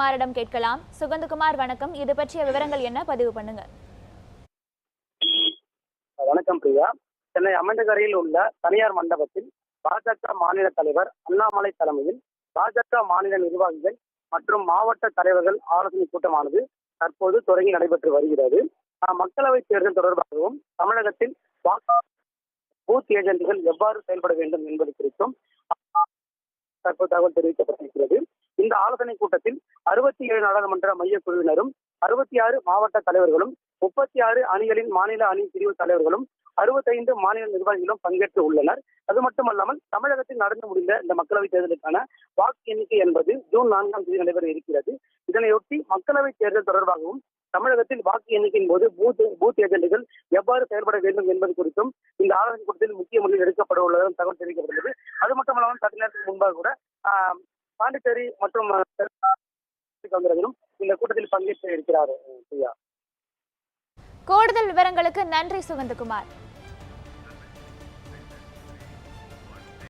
சுகந்தகுமாரிடம் கேட்கலாம். சுகந்தகுமார் வணக்கம். இது பற்றிய விவரங்கள் என்ன? பதிவு பண்ணுங்க. வணக்கம் பிரியா. சென்னை அமண்டகரையில் உள்ள தனியார் மண்டபத்தில் பாஜக மாநில தலைவர் அண்ணாமலை தலைமையில் பாஜக மாநில நிர்வாகிகள் மற்றும் மாவட்ட தலைவர்கள் ஆலோசனை கூட்டமானது தற்போது தொடங்கி நடைபெற்று வருகிறது. ஆஹ் மக்களவைத் தேர்தல் தொடர்பாகவும் தமிழகத்தில் பூத் ஏஜென்ட்கள் எவ்வாறு செயல்பட வேண்டும் என்பது குறித்தும் தற்போது தகவல் தெரிவிக்கப்பட்டிருக்கிறது. இந்த ஆலோசனை கூட்டத்தில் அறுபத்தி ஏழு நாடாளுமன்ற மைய குழுவினரும் அறுபத்தி ஆறு மாவட்ட தலைவர்களும் முப்பத்தி ஆறு அணிகளின் மாநில அணி பிரிவு தலைவர்களும் அறுபத்தைந்து மாநில நிர்வாகிகளும் பங்கேற்று உள்ளனர். அது மட்டுமல்லாமல் தமிழகத்தில் நடந்து முடிந்த இந்த மக்களவைத் தேர்தலுக்கான வாக்கு எண்ணிக்கை என்பது ஜூன் நான்காம் தேதி நடைபெற இருக்கிறது. இதனையொட்டி மக்களவைத் தேர்தல் தொடர்பாகவும் தமிழகத்தில் வாக்கு எண்ணிக்கையின் போது பூத் பூத் ஏஜென்ட்டுகள் எவ்வாறு செயல்பட வேண்டும் என்பது குறித்தும் இந்த ஆலோசனை கூட்டத்தில் முக்கிய முடிவு எடுக்கப்பட உள்ளதும் தகவல் தெரிவிக்கப்பட்டுள்ளது. அது மட்டுமல்லாமல் சற்று நேரத்துக்கு முன்பாக கூட பாண்டிச்சேரி மற்றும் ஆஹ், இந்த கூட்டத்தில் பங்கேற்று இருக்கிறார் பிரியா. கூடுதல் விவரங்களுக்கு நன்றி சுகந்தகுமார்.